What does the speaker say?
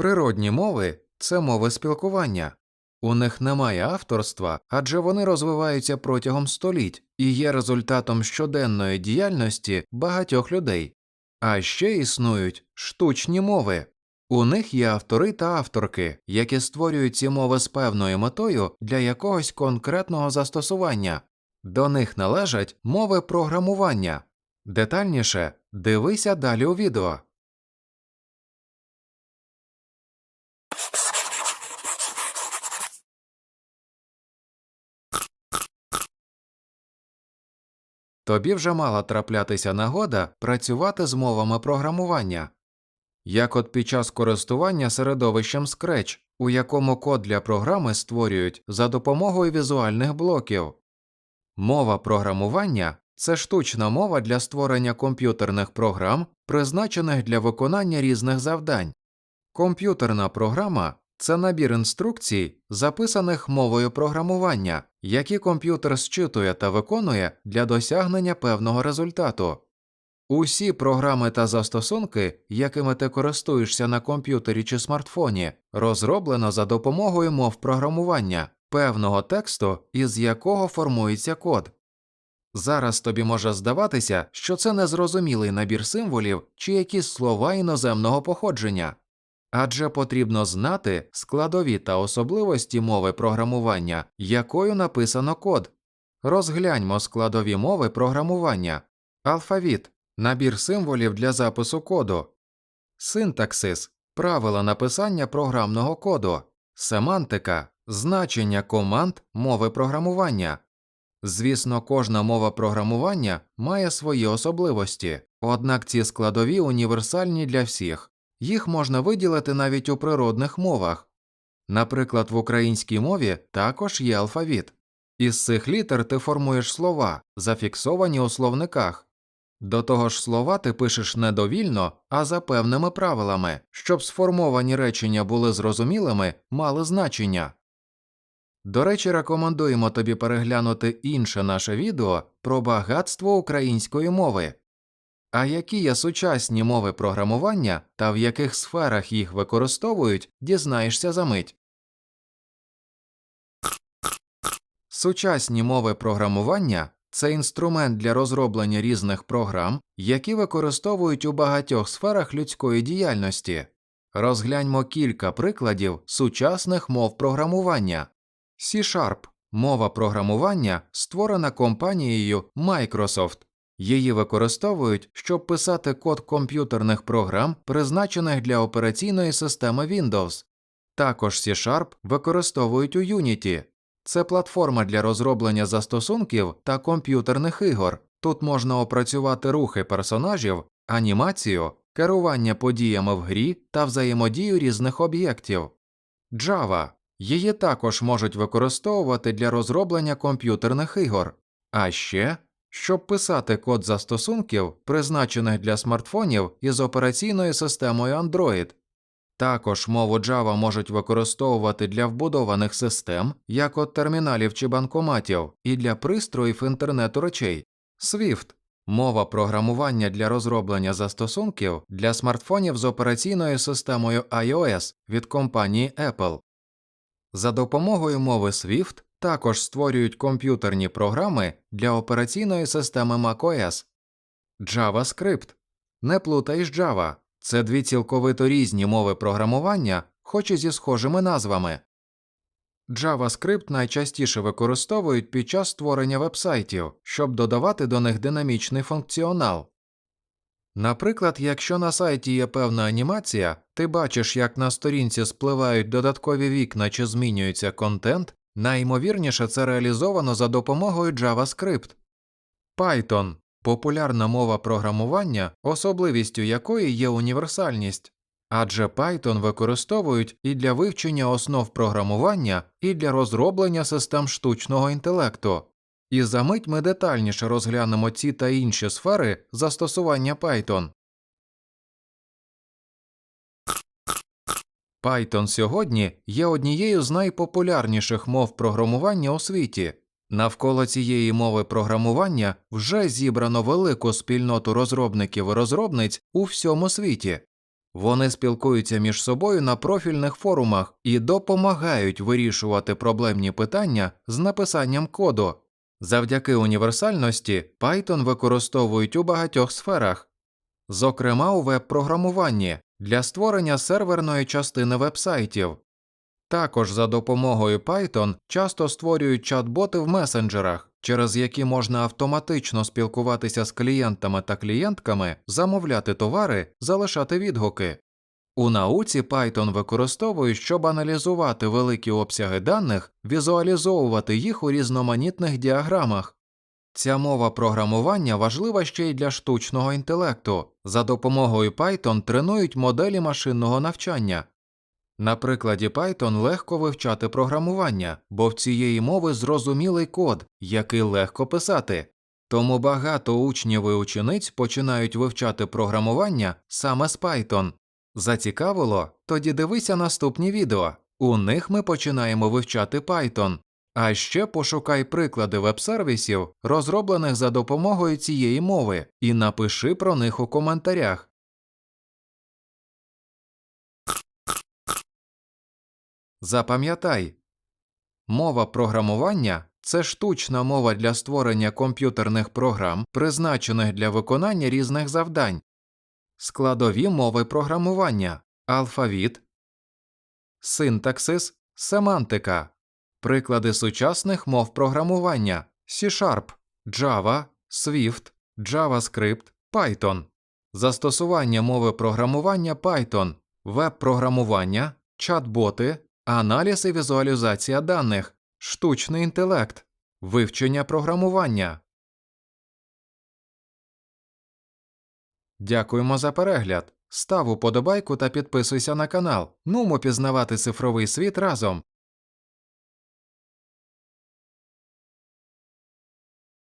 Природні мови це мови спілкування. У них немає авторства, адже вони розвиваються протягом століть і є результатом щоденної діяльності багатьох людей. А ще існують штучні мови. У них є автори та авторки, які створюють ці мови з певною метою для якогось конкретного застосування. До них належать мови програмування. Детальніше дивися далі у відео. Тобі вже мала траплятися нагода працювати з мовами програмування, як от під час користування середовищем Scratch, у якому код для програми створюють за допомогою візуальних блоків. Мова програмування це штучна мова для створення комп'ютерних програм, призначених для виконання різних завдань. Комп'ютерна програма це набір інструкцій, записаних мовою програмування, які комп'ютер зчитує та виконує для досягнення певного результату. Усі програми та застосунки, якими ти користуєшся на комп'ютері чи смартфоні, розроблено за допомогою мов програмування, певного тексту, із якого формується код. Зараз тобі може здаватися, що це незрозумілий набір символів чи якісь слова іноземного походження. Адже потрібно знати складові та особливості мови програмування, якою написано код. Розгляньмо складові мови програмування, алфавіт, набір символів для запису коду, синтаксис, правила написання програмного коду, семантика, значення команд мови програмування. Звісно, кожна мова програмування має свої особливості, однак ці складові універсальні для всіх. Їх можна виділити навіть у природних мовах. Наприклад, в українській мові також є алфавіт. Із цих літер ти формуєш слова, зафіксовані у словниках. До того ж, слова ти пишеш не довільно, а за певними правилами, щоб сформовані речення були зрозумілими, мали значення. До речі, рекомендуємо тобі переглянути інше наше відео про багатство української мови. А які є сучасні мови програмування та в яких сферах їх використовують, дізнаєшся за мить. Сучасні мови програмування це інструмент для розроблення різних програм, які використовують у багатьох сферах людської діяльності. Розгляньмо кілька прикладів сучасних мов програмування. C-Sharp – мова програмування, створена компанією Microsoft. Її використовують, щоб писати код комп'ютерних програм, призначених для операційної системи Windows. Також C-Sharp використовують у Unity. Це платформа для розроблення застосунків та комп'ютерних ігор. Тут можна опрацювати рухи персонажів, анімацію, керування подіями в грі та взаємодію різних об'єктів. Java її також можуть використовувати для розроблення комп'ютерних ігор, а ще щоб писати код застосунків, призначених для смартфонів із операційною системою Android. Також мову Java можуть використовувати для вбудованих систем, як от терміналів чи банкоматів, і для пристроїв інтернету речей. Swift – мова програмування для розроблення застосунків для смартфонів з операційною системою iOS від компанії Apple. За допомогою мови Swift також створюють комп'ютерні програми для операційної системи macOS. JavaScript не плутай з Java. Це дві цілковито різні мови програмування, хоч і зі схожими назвами. JavaScript найчастіше використовують під час створення вебсайтів, щоб додавати до них динамічний функціонал. Наприклад, якщо на сайті є певна анімація, ти бачиш, як на сторінці спливають додаткові вікна чи змінюється контент, найімовірніше це реалізовано за допомогою JavaScript. Python популярна мова програмування, особливістю якої є універсальність, адже Python використовують і для вивчення основ програмування, і для розроблення систем штучного інтелекту. І за мить ми детальніше розглянемо ці та інші сфери застосування Python. Python сьогодні є однією з найпопулярніших мов програмування у світі. Навколо цієї мови програмування вже зібрано велику спільноту розробників і розробниць у всьому світі. Вони спілкуються між собою на профільних форумах і допомагають вирішувати проблемні питання з написанням коду. Завдяки універсальності Python використовують у багатьох сферах, зокрема у веб-програмуванні для створення серверної частини вебсайтів. Також за допомогою Python часто створюють чат-боти в месенджерах, через які можна автоматично спілкуватися з клієнтами та клієнтками, замовляти товари, залишати відгуки. У науці Python використовують, щоб аналізувати великі обсяги даних, візуалізовувати їх у різноманітних діаграмах. Ця мова програмування важлива ще й для штучного інтелекту. За допомогою Python тренують моделі машинного навчання. На прикладі Python легко вивчати програмування, бо в цієї мови зрозумілий код, який легко писати. Тому багато учнів і учениць починають вивчати програмування саме з Python. Зацікавило? Тоді дивися наступні відео. У них ми починаємо вивчати Python. А ще пошукай приклади веб-сервісів, розроблених за допомогою цієї мови, і напиши про них у коментарях. Запам'ятай, мова програмування це штучна мова для створення комп'ютерних програм, призначених для виконання різних завдань. Складові мови програмування, алфавіт, синтаксис, семантика, приклади сучасних мов програмування C-Sharp, Java, Swift, JavaScript, Python, застосування мови програмування Python, веб-програмування, чат-боти, аналіз і візуалізація даних, штучний інтелект, вивчення програмування. Дякуємо за перегляд. Став уподобайку та підписуйся на канал. Нумо пізнавати цифровий світ разом.